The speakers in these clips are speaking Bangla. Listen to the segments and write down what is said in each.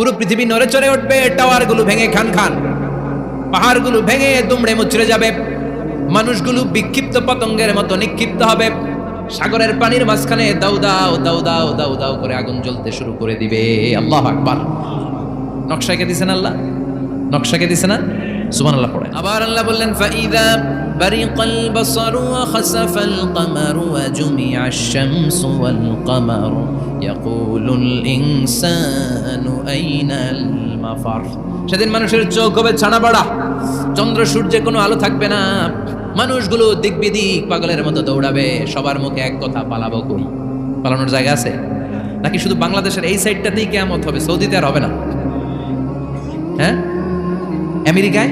পুরো পৃথিবী নড়ে চড়ে উঠবে, টাওয়ারগুলো ভেঙে খান খান। পাহাড়গুলো ভেঙে দুমড়ে মুচড়ে যাবে। মানুষগুলো বিক্ষিপ্ত পতঙ্গের মতো নিক্ষিপ্ত হবে। সাগরের পানির মাঝখানে দাউ দাও দাউ দাও দাউ দাউ করে আগুন জ্বলতে শুরু করে দিবে। আল্লাহ আকবার। নকশাকে দিছেন আল্লাহ? নকশাকে দিছে না? সুবহান আল্লাহ পড়ে আবার আল্লাহ বললেন ফাইদা برق البصر وخسف القمر وجمع الشمس والقمر يقول الإنسان أين المفر সেদিন মানুষের চোখ হবে ছানা বাড়া চন্দ্র সূর্যে কোনো আলো থাকবে না মানুষগুলো দিক বিদিক পাগলের মতো দৌড়াবে সবার মুখে এক কথা পালাবো কই পালানোর জায়গা আছে নাকি শুধু বাংলাদেশের এই সাইডটাতেই কেমন হবে সৌদিতে আর হবে না হ্যাঁ আমেরিকায়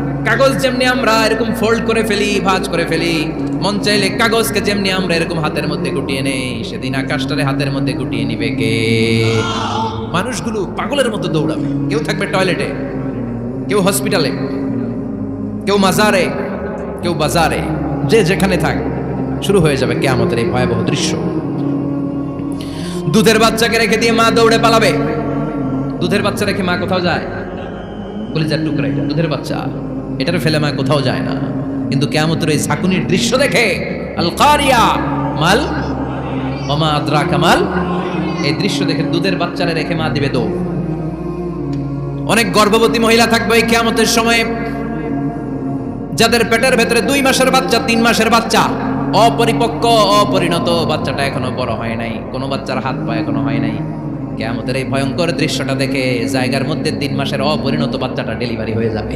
কাগজ যেমনি আমরা এরকম ফোল্ড করে ফেলি, ভাঁজ করে ফেলি, মন চাইলে কাগজকে যেমনি আমরা এরকম হাতের মধ্যে গুটিয়ে নেই, সেদিন আকাশটারে হাতের মধ্যে গুটিয়ে নিবে কে? মানুষগুলো পাগলের মতো দৌড়াবে। কেউ থাকবে টয়লেটে কেউ হসপিটালে কেউ মাজারে, কেউ বাজারে, যে যেখানে থাক, শুরু হয়ে যাবে কেয়ামতের এই ভয়াবহ দৃশ্য। দুধের বাচ্চাকে রেখে দিয়ে মা দৌড়ে পালাবে। দুধের বাচ্চা রেখে মা কোথাও যায়? কলিজার টুকরা এটা দুধের বাচ্চা এটার ফেলে মা কোথাও যায় না। কিন্তু কেয়ামতের এই ঝাঁকুনির দৃশ্য দেখে আল কারিয়া মাল ওমা আদ্রা কামাল এই দৃশ্য দেখে দুধের বাচ্চারে রেখে মা দিবে দৌড়। অনেক গর্ভবতী মহিলা থাকবে এই কেয়ামতের সময়, যাদের পেটের ভেতরে দুই মাসের বাচ্চা, তিন মাসের বাচ্চা। অপরিপক্ক, অপরিণত বাচ্চাটা এখনও বড় হয় নাই। কোনো বাচ্চার হাত পা এখনও হয় নাই। কেয়ামতের এই ভয়ঙ্কর দৃশ্যটা দেখে জায়গার মধ্যে তিন মাসের অপরিণত বাচ্চাটা ডেলিভারি হয়ে যাবে।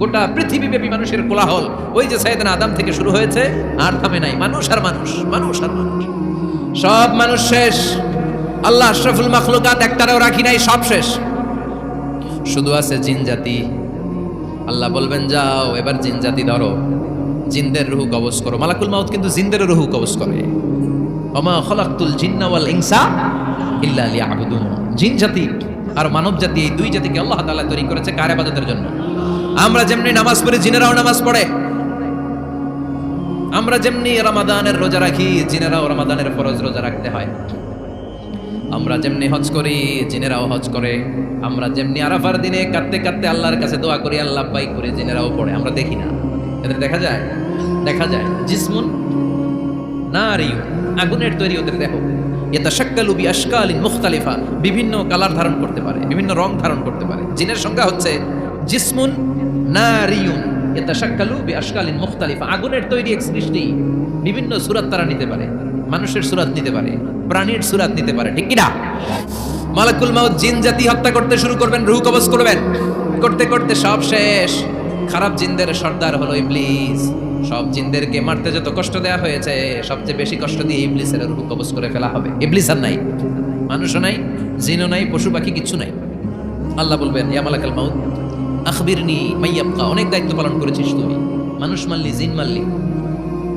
গোটা পৃথিবীব্যাপী মানুষের কোলাহল। ওই যে সাইদান আদাম থেকে শুরু হয়েছে, আর থামে নাই। মানুষ আর মানুষ মানুষ আর মানুষ। সব মানুষ শেষ। আল্লাহ আশরাফুল মাখলুকাত একটারেও রাখি নাই, সব শেষ। শুধু আছে জিন জাতি। আল্লাহ বলবেন, যাও, এবার জিন জাতি ধরো। জিনদের রুহু কবজ করো। মালাকুল মাউত কিন্তু জিনদের রুহু কবজ করে। অমা খলাকুল জিন্না ওয়াল ইনসা ইল্লা লিয়াবুদুন। জিন জাতি আর মানব জাতি, এই দুই জাতিকে আল্লাহ তাআলা তৈরি করেছে কার ইবাদতের জন্য? আমরা যেমনি নামাজ পড়ি, জিনেরাও নামাজ পড়ে। আমরা যেমনি রমাদানের রোজা রাখি, জিনেরাও রমাদানের ফরজ রোজা রাখতে হয়। আমরা যেমনি হজ করি, জিনেরাও হজ করে। আমরা যেমনি আরাফার দিনে কাঁদতে কাঁদতে আল্লাহর কাছে দোয়া করি, আল্লাহ পাই করে জিনেরাও পড়ে। আমরা দেখি না। এদের দেখা যায়? দেখা যায়। জিসমুন না রিউ আগুনের তৈরি ওদের দেখো এটা শাক্কালু বি আশকালিন মুখতালিফা। বিভিন্ন কালার ধারণ করতে পারে, বিভিন্ন রং ধারণ করতে পারে। জিনের সংখ্যা হচ্ছে জিসমুন না রিউন এটা শাক্কালু বি আশকালিন মুখতালিফা। আগুনের তৈরি এক সৃষ্টি বিভিন্ন সুরাত তারা নিতে পারে। মানুষের সুরাত নিতে পারে। প্রাণীর সুরাত নিতে পারে। ঠিক কিনা? মালাকুল মাউত জিন জাতি হত্যা করতে শুরু করবেন, রুহ কবজ করবেন। করতে করতে সব শেষ। খারাপ জিনদের সর্দার হলো ইবলিস। সব জিনদেরকে মারতে যত কষ্ট দেওয়া হয়েছে, সবচেয়ে বেশি কষ্ট দিয়ে ইবলিসের রুহ কবজ করে ফেলা হবে। ইবলিস আর নাই। মানুষও নাই, জিনও নাই, পশু পাখি কিচ্ছু নাই। আল্লাহ বলবেন, ইয়া মালাকাল মাউত আখবিরনি মাইয়াবকা, অনেক দায়িত্ব পালন করেছিস তুমি মানুষ মারলি, জিন মারলি,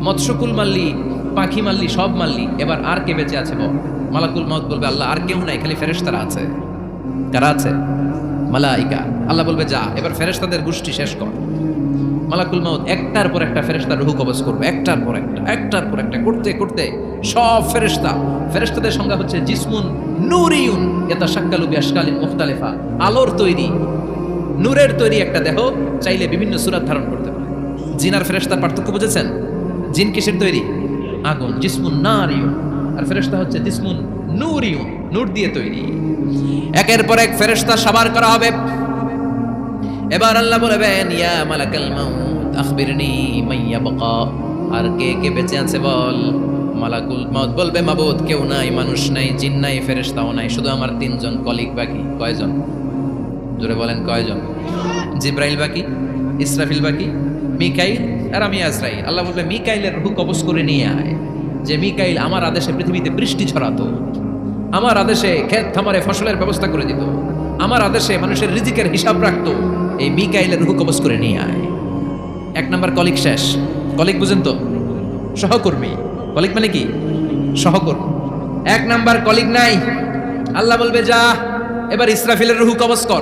মৎস্যকুল মারলি, পাখি মারলি, সব মারলি, এবার আর কে বেঁচে আছে বল? মালাকুল মাউত বলবে, আল্লাহ, আর কেউ নাই, খালি ফেরেশতারা আছে। কারা আছে? মালাইকা। আল্লাহ বলবে, যা, এবার ফেরেশতাদের গোষ্ঠী শেষ কর। মালাকুল মাউত একটার পর একটা ফেরেশতার রুহু কবজ করবে, একটার পর একটা, একটার পর একটা, করতে করতে সব ফেরেশতা। ফেরেশতাদের সংখ্যা হচ্ছে, জিসমুন নূরিউন এটা শাক্কালু বিয়াশকালিন মুখতালিফা। আলোর তৈরি নূরের তৈরি একটা দেহ চাইলে বিভিন্ন সুরাত ধারণ করতে পারে। জিন আর ফেরেশতার পার্থক্য বুঝেছেন? জিন কিসের তৈরি? আগুন, জিসমুন নারিউন আর ফেরেশতা হচ্ছে জিসমুন নূরিউন নূর দিয়ে তৈরি। একের পর এক ফেরেশতা সাবার করা হবে। এবার আল্লাহ বলবেন, ইয়া মালাকাল মাউত, আখবিরনি মাইয়া বাকা আর কে কে বেঁচে আছে বল? মালাকুল মাউত বলবে, মাবুদ, কেউ নাই, মানুষ নাই, জিন নাই, ফেরেশতাও নাই, শুধু আমার তিনজন কলিগ বাকি, কয়জন? জোরে বলেন কয়জন? জিব্রাইল বাকি, ইসরাফিল বাকি, মিকাইল আর আমি আজরাইল। আল্লাহ বলবে, মিকাইলের রূহ কবজ করে নিয়ে আয়, যে মিকাইল আমার আদেশে পৃথিবীতে বৃষ্টি ছড়াতো, আমার আদেশে ক্ষেত থামারে ফসলের ব্যবস্থা করে দিত, আমার আদেশে মানুষের রিজিকের হিসাব রাখত, এই মিকাইলের রুহু কবজ করে নিয়ে আয়। এক নম্বর কলিক শেষ। কলিক বুঝেন তো? সহকর্মী। কলিক মানে কি? সহকর্মী। এক নাম্বার কলিক নাই। আল্লাহ বলবে, যা, এবার ইসরাফিলের রুহু কবজ কর।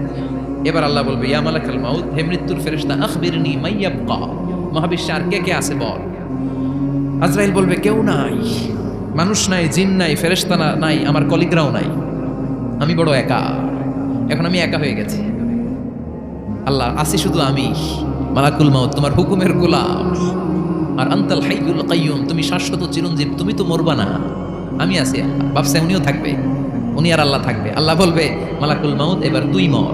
এবার আল্লাহ বলবে, ইয়া মাউত, হে মৃত্যুর ফেরেশতা, আখবিরনি মাইয়াবকা মহাবিশ্বে আর কে কে আছে বল? আজরাইল বলবে, কেউ নাই। মানুষ নাই, জিন নাই, ফেরেশতা নাই, আমার কলিগরাও নাই। আমি বড় একা। এখন আমি একা হয়ে গেছি। আল্লাহ, আসি শুধু আমি। মালাকুল মাউত, তোমার হুকুমের গোলাম। আর আন্তাল হাইয়ুল কাইয়ুম, তুমি শাশ্বত চিরঞ্জীব, তুমি তো মরবা না। আমি আছি ভাবছে উনিও থাকবে। উনি আর আল্লাহ থাকবে। আল্লাহ বলবে, মালাকুল মাউত, এবার তুই মর।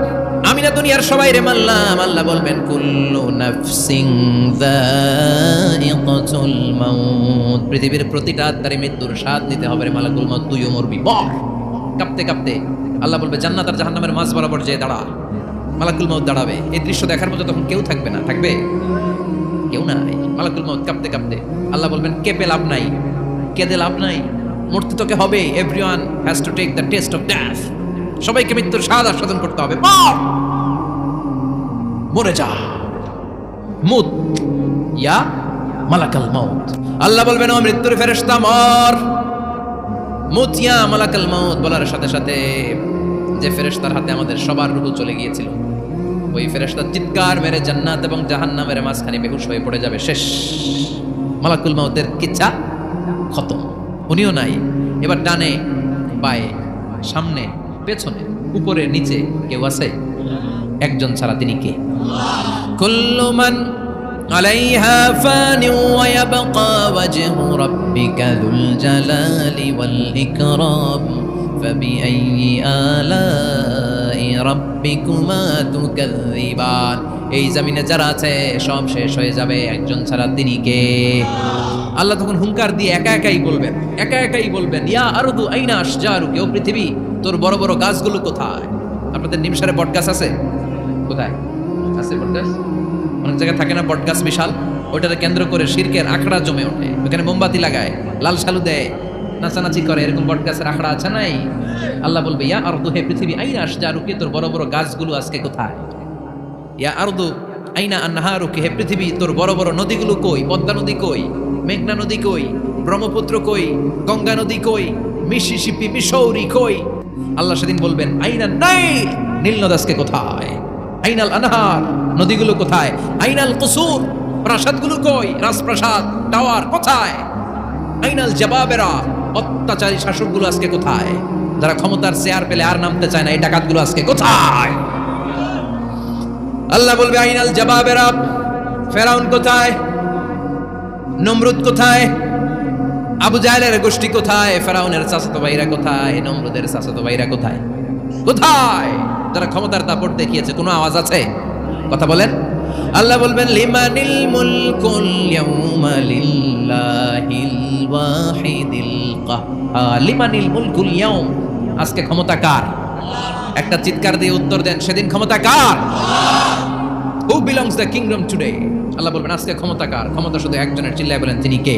আমি না দুনিয়ার সবাই রে মারলাম, আল্লাহ বলবেন, কুল্লু নাফসিং যায়িকাতুল মাউত। পৃথিবীর প্রতিটা আত্মারে মৃত্যুর স্বাদ নিতে হবে রে মালাকুল মাউত, তুইও মরবি, মর। কাঁপতে কাঁপতে। আল্লাহ বলবে, জান্নাত আর জাহান্নামের মাঝ বরাবর যে দাঁড়া। মালাকুল মাউত দাঁড়াবে। এই দৃশ্য দেখার মতো তখন কেউ থাকবে না। থাকবে? কেউ নাই। মালাকুল মাউত কাঁপতে কাঁপতে। আল্লাহ বলবেন, কেঁপে লাভ নাই। কেঁদে লাভ নাই। মূর্তি তোকে হবে, everyone has to take the test of death সবাইকে মৃত্যুর স্বাদ আস্বাদন করতে হবে। মর যা। মুত। ইয়া মালাকাল মাউত। আল্লাহ বলবেন, ও মৃত্যুর ফেরেশতা, মর! মুত মালাকাল মাউত বলার সাথে সাথে যে ফেরেশতার হাতে আমাদের সবার রূহ চলে গিয়েছিল, ওই ফেরেশতা চিৎকার মেরে জান্নাত এবং জাহান্নামের মাঝখানে বেহুশ হয়ে পড়ে যাবে। শেষ। মালাকুল মাউতের কিচ্ছা খতম। উনিও নাই। এবার ডানে, বায়ে, সামনে পেছনে, উপরে, নিচে কেউ আছে? একজন ছাড়া তিনি কে? কুল্লুমান আলাইহা ফানি ওয়া ইয়াবকা ওয়াজহু রাব্বিকা যুল জালালি ওয়াল ইকরাম। ফাবিআইয়ি আলাই রাব্বিকুমা তুকাযযিবান। এই জমিনে যারা আছে, সব শেষ হয়ে যাবে। একজন ছাড়া তিনি কে? আল্লাহ তখন হুঙ্কার দিয়ে একা একাই বলবেন, একা একাই বলবেন, ইয়া আরদু আইনা আশজারু কেউ পৃথিবী তোর বড় বড় গাছগুলো কোথায়? আপনাদের নিমসারে বট গাছ আছে? কোথায়? আছে বট গাছ? অনেক জায়গায় থাকে না বট গাছ বিশাল? ওইটাকে কেন্দ্র করে শিরকের আখড়া জমে ওঠে। ওখানে মোমবাতি লাগায়, লাল শালু দেয়, নাচানাচি করে। এরকম বট গাছের আখড়া আছে নাই? আল্লাহ বলবে, ইয়া আরদু, হে পৃথিবী, আইনা আশজারুকে, তোর বড় বড় গাছগুলো আজকে কোথায়? ইয়া আরদু, আইনা আন্নাহারুকে, হে পৃথিবী, তোর বড় বড় নদীগুলো কই? পদ্মা নদী কই? মেঘনা নদী কই? ব্রহ্মপুত্র কই? গঙ্গা নদী কই? মিসিসিপি মিসৌরি কই? আল্লাহ সেদিন বলবেন আইনা নাই, নীল নদ আজকে কোথায়? আইনাল আনহার, নদীগুলো কোথায়? আইনাল কুসুর, প্রাসাদগুলো কই? রাজপ্রাসাদ, টাওয়ার কোথায়? আইনাল জবাবেরা, অত্যাচারী শাসকগুলো আজকে কোথায়? যারা ক্ষমতার চেয়ার পেলে আর নামতে চায় না, এই ডাকাতগুলো আজকে কোথায়? আল্লাহ বলবে, আইনাল জবাবেরা, ফেরাউন কোথায়? নমরুদ কোথায়? আবু জাহেলের গোষ্ঠী কোথায়? ফেরাউনের চাচাতো ভাইরা কোথায়? নমরুদের চাচাতো ভাইরা কোথায়? কোথায়? যারা ক্ষমতার দাপট দেখিয়েছে, কোনো আওয়াজ আছে? কথা বলেন। আল্লাহ বলবেন, লিমানিল মুলকুল ইয়াউমা লিল্লাহিল ওয়াহিদিল কাহ্হার। লিমানিল মুলকুল ইয়াউম, আজকে ক্ষমতা কার? একটা চিৎকার দিয়ে উত্তর দেন, সেদিন ক্ষমতা কার? Who belongs the kingdom today Allah বলবেন, আজকে ক্ষমতা কার? ক্ষমতা শুধু একজনের, চিল্লায় বলেন, তিনি কে?